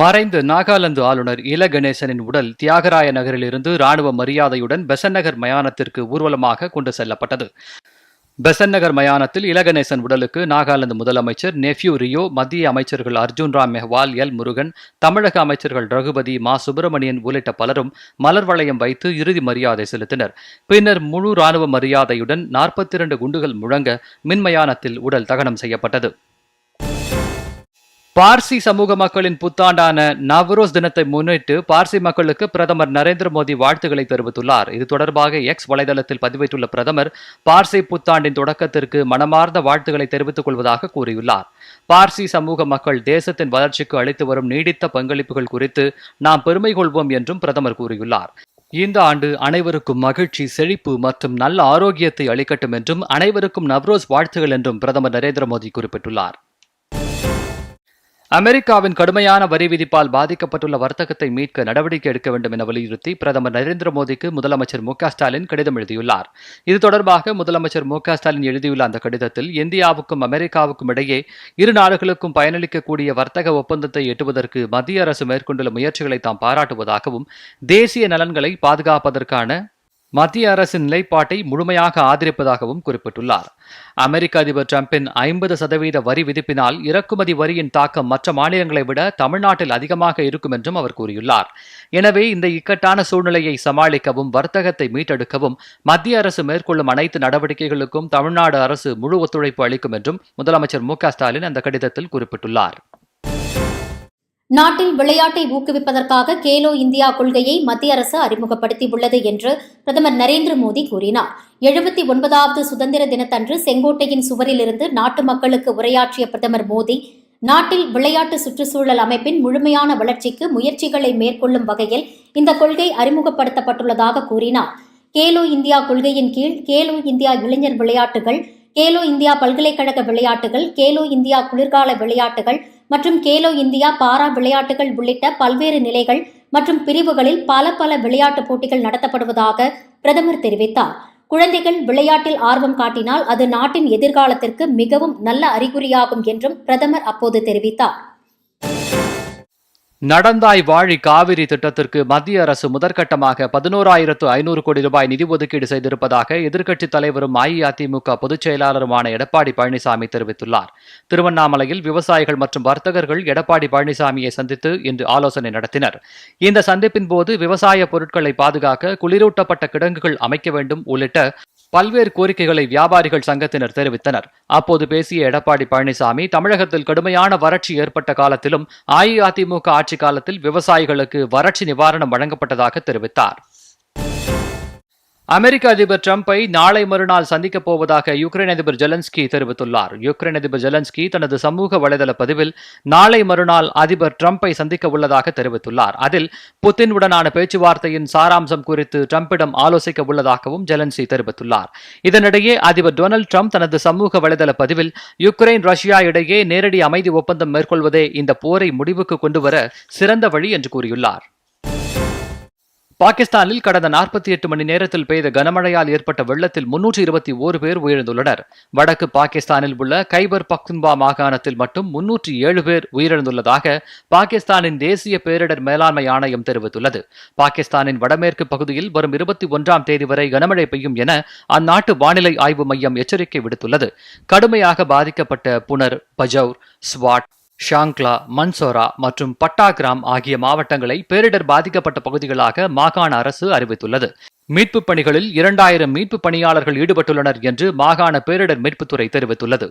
மறைந்த நாகாலாந்து ஆளுநர் இல கணேசனின் உடல் தியாகராய நகரிலிருந்து ராணுவ மரியாதையுடன் பெசன் நகர் மயானத்திற்கு ஊர்வலமாக கொண்டு செல்லப்பட்டது. பெசன் நகர் மயானத்தில் இலகணேசன் உடலுக்கு நாகாலாந்து முதலமைச்சர் நெஃப்யூ ரியோ மத்திய அமைச்சர்கள் அர்ஜுன் ராம் மெஹ்வால் எல். முருகன் தமிழக அமைச்சர்கள் ரகுபதி மா. சுப்பிரமணியன் உள்ளிட்ட பலரும் மலர் வளையம் வைத்து இறுதி மரியாதை செலுத்தினர். பின்னர் முழு ராணுவ மரியாதையுடன் நாற்பத்தி இரண்டு குண்டுகள் முழங்க மின்மயானத்தில் உடல் தகனம் செய்யப்பட்டது. பார்சி சமூக மக்களின் புத்தாண்டான நவ்ரோஸ் தினத்தை முன்னிட்டு பார்சி மக்களுக்கு பிரதமர் நரேந்திர மோடி வாழ்த்துக்களை தெரிவித்துள்ளார். இது தொடர்பாக எக்ஸ் வலைதளத்தில் பதிவிட்டுள்ள பிரதமர் பார்சி புத்தாண்டின் தொடக்கத்திற்கு மனமார்ந்த வாழ்த்துக்களை தெரிவித்துக் கொள்வதாக கூறியுள்ளார். பார்சி சமூக மக்கள் தேசத்தின் வளர்ச்சிக்கு அளித்து வரும் நீடித்த பங்களிப்புகள் குறித்து நாம் பெருமை கொள்வோம் என்றும் பிரதமர் கூறியுள்ளார். இந்த ஆண்டு அனைவருக்கும் மகிழ்ச்சி செழிப்பு மற்றும் நல்ல ஆரோக்கியத்தை அளிக்கட்டும் என்றும் அனைவருக்கும் நவ்ரோஸ் வாழ்த்துகள் என்றும் பிரதமர் நரேந்திர மோடி குறிப்பிட்டுள்ளார். அமெரிக்காவின் கடுமையான வரி விதிப்பால் பாதிக்கப்பட்டுள்ள வர்த்தகத்தை மீட்க நடவடிக்கை எடுக்க வேண்டும் என வலியுறுத்தி பிரதமர் நரேந்திர மோடிக்கு முதலமைச்சர் மு ஸ்டாலின் கடிதம் எழுதியுள்ளார். இது தொடர்பாக முதலமைச்சர் மு ஸ்டாலின் எழுதியுள்ள அந்த கடிதத்தில் இந்தியாவுக்கும் அமெரிக்காவுக்கும் இடையே இரு நாடுகளுக்கும் பயனளிக்கக்கூடிய வர்த்தக ஒப்பந்தத்தை எட்டுவதற்கு மத்திய அரசு மேற்கொண்டுள்ள முயற்சிகளை தாம் பாராட்டுவதாகவும் தேசிய நலன்களை பாதுகாப்பதற்கான மத்திய அரசின் நிலைப்பாட்டை முழுமையாக ஆதரிப்பதாகவும் குறிப்பிட்டுள்ளார். அமெரிக்க அதிபர் டிரம்பின் ஐம்பது சதவீத வரி விதிப்பினால் இறக்குமதி வரியின் தாக்கம் மற்ற மாநிலங்களை விட தமிழ்நாட்டில் அதிகமாக இருக்கும் என்றும் அவர் கூறியுள்ளார். எனவே இந்த இக்கட்டான சூழ்நிலையை சமாளிக்கவும் வர்த்தகத்தை மீட்டெடுக்கவும் மத்திய அரசு மேற்கொள்ளும் அனைத்து நடவடிக்கைகளுக்கும் தமிழ்நாடு அரசு முழு ஒத்துழைப்பு அளிக்கும் என்றும் முதலமைச்சர் மு ஸ்டாலின் அந்த கடிதத்தில் குறிப்பிட்டுள்ளார். நாட்டில் விளையாட்டை ஊக்குவிப்பதற்காக கேலோ இந்தியா கொள்கையை மத்திய அரசு அறிமுகப்படுத்தியுள்ளது என்று பிரதமர் நரேந்திர மோடி கூறினார். எழுபத்தி ஒன்பதாவது சுதந்திர தினத்தன்று செங்கோட்டையின் சுவரிலிருந்து நாட்டு மக்களுக்கு உரையாற்றிய பிரதமர் மோடி நாட்டில் விளையாட்டு சுற்றுச்சூழல் அமைப்பின் முழுமையான வளர்ச்சிக்கு முயற்சிகளை மேற்கொள்ளும் வகையில் இந்த கொள்கை அறிமுகப்படுத்தப்பட்டுள்ளதாக கூறினார். கேலோ இந்தியா கொள்கையின் கீழ் கேலோ இந்தியா இளைஞர் விளையாட்டுகள் கேலோ இந்தியா பல்கலைக்கழக விளையாட்டுகள் கேலோ இந்தியா குளிர்கால விளையாட்டுகள் மற்றும் கேலோ இந்தியா பாரா விளையாட்டுகள் உள்ளிட்ட பல்வேறு நிலைகள் மற்றும் பிரிவுகளில் பல பல விளையாட்டுப் போட்டிகள் நடத்தப்படுவதாக பிரதமர் தெரிவித்தார். குழந்தைகள் விளையாட்டில் ஆர்வம் காட்டினால் அது நாட்டின் எதிர்காலத்திற்கு மிகவும் நல்ல அறிகுறியாகும் என்றும் பிரதமர் அப்போது தெரிவித்தார். நடந்தாய் வாழி காவிரி திட்டத்திற்கு மத்திய அரசு முதற்கட்டமாக பதினோராயிரத்து ஐநூறு கோடி ரூபாய் நிதி ஒதுக்கீடு செய்திருப்பதாக எதிர்க்கட்சித் தலைவரும் அஇஅதிமுக பொதுச் செயலாளருமான எடப்பாடி பழனிசாமி தெரிவித்துள்ளார். திருவண்ணாமலையில் விவசாயிகள் மற்றும் வர்த்தகர்கள் எடப்பாடி பழனிசாமியை சந்தித்து இன்று ஆலோசனை நடத்தினர். இந்த சந்திப்பின் போது விவசாய பொருட்களை பாதுகாக்க குளிரூட்டப்பட்ட கிடங்குகள் அமைக்க வேண்டும் உள்ளிட்ட பல்வேறு கோரிக்கைகளை வியாபாரிகள் சங்கத்தினர் தெரிவித்தனர். அப்போது பேசிய எடப்பாடி பழனிசாமி தமிழகத்தில் கடுமையான வறட்சி ஏற்பட்ட காலத்திலும் அஇஅதிமுக ஆட்சி காலத்தில் விவசாயிகளுக்கு வறட்சி நிவாரணம் வழங்கப்பட்டதாக தெரிவித்தார். அமெரிக்க அதிபர் டிரம்பை நாளை மறுநாள் சந்திக்கப் போவதாக யுக்ரைன் அதிபர் ஜெலன்ஸ்கி தெரிவித்துள்ளார். யுக்ரைன் அதிபர் ஜெலன்ஸ்கி தனது சமூக வலைதள பதிவில் நாளை மறுநாள் அதிபர் டிரம்பை சந்திக்க உள்ளதாக தெரிவித்துள்ளார். அதில் புத்தின் உடனான பேச்சுவார்த்தையின் சாராம்சம் குறித்து டிரம்பிடம் ஆலோசிக்க உள்ளதாகவும் ஜெலன்ஸ்கி தெரிவித்துள்ளார். இதனிடையே அதிபர் டொனால்டு டிரம்ப் தனது சமூக வலைதள பதிவில் யுக்ரைன் ரஷ்யா இடையே நேரடி அமைதி ஒப்பந்தம் மேற்கொள்வதே இந்த போரை முடிவுக்கு கொண்டுவர சிறந்த வழி என்று கூறியுள்ளார். பாகிஸ்தானில் கடந்த நாற்பத்தி எட்டு மணி நேரத்தில் பெய்த கனமழையால் ஏற்பட்ட வெள்ளத்தில் முன்னூற்றி இருபத்தி ஓரு பேர் உயிரிழந்துள்ளனர். வடக்கு பாகிஸ்தானில் உள்ள கைபர் பக்துன்பா மாகாணத்தில் மட்டும் முன்னூற்றி ஏழு பேர் உயிரிழந்துள்ளதாக பாகிஸ்தானின் தேசிய பேரிடர் மேலாண்மை ஆணையம் தெரிவித்துள்ளது. பாகிஸ்தானின் வடமேற்கு பகுதியில் வரும் இருபத்தி ஒன்றாம் தேதி வரை கனமழை பெய்யும் என அந்நாட்டு வானிலை ஆய்வு மையம் எச்சரிக்கை விடுத்துள்ளது. கடுமையாக பாதிக்கப்பட்ட புனர் பஜௌர் ஸ்வாட் ஷாங்க்லா மன்சோரா மற்றும் பட்டாகிராம் ஆகிய மாவட்டங்களை பேரிடர் பாதிக்கப்பட்ட பகுதிகளாக மாகாண அரசு அறிவித்துள்ளது. மீட்பு பணிகளில் இரண்டாயிரம் மீட்பு பணியாளர்கள் ஈடுபட்டுள்ளனர் என்று மாகாண பேரிடர் மீட்புத்துறை தெரிவித்துள்ளது.